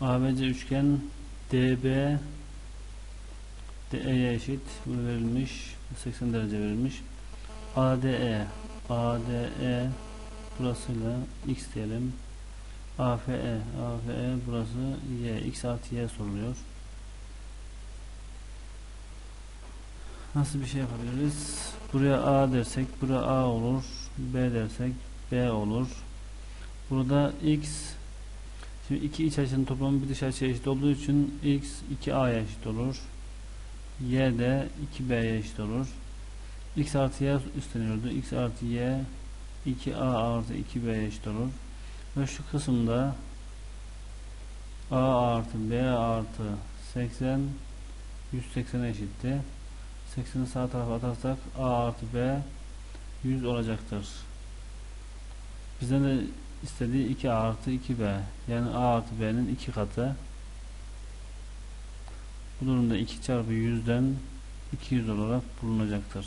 ABC üçgen DB DE'ye eşit. Bu verilmiş. 80 derece verilmiş. ADE ADE burasıyla x diyelim. AFE AFE burası y x artı y soruluyor. Nasıl bir şey yapabiliriz? Buraya A dersek buraya A olur. B dersek B olur. Burada x Şimdi iki iç açının toplamı bir dış açıya eşit olduğu için x 2a'ya eşit olur. y de 2b'ye eşit olur. x artı y üstleniyordu. x artı y 2a artı 2b'ye eşit olur. Ve şu kısımda a artı b artı 80 180 eşitti. 80'i sağ tarafa atarsak a artı b 100 olacaktır. Bizden de istediği 2 artı 2b yani a artı b'nin 2 katı bu durumda 2 çarpı 100'den 200 olarak bulunacaktır.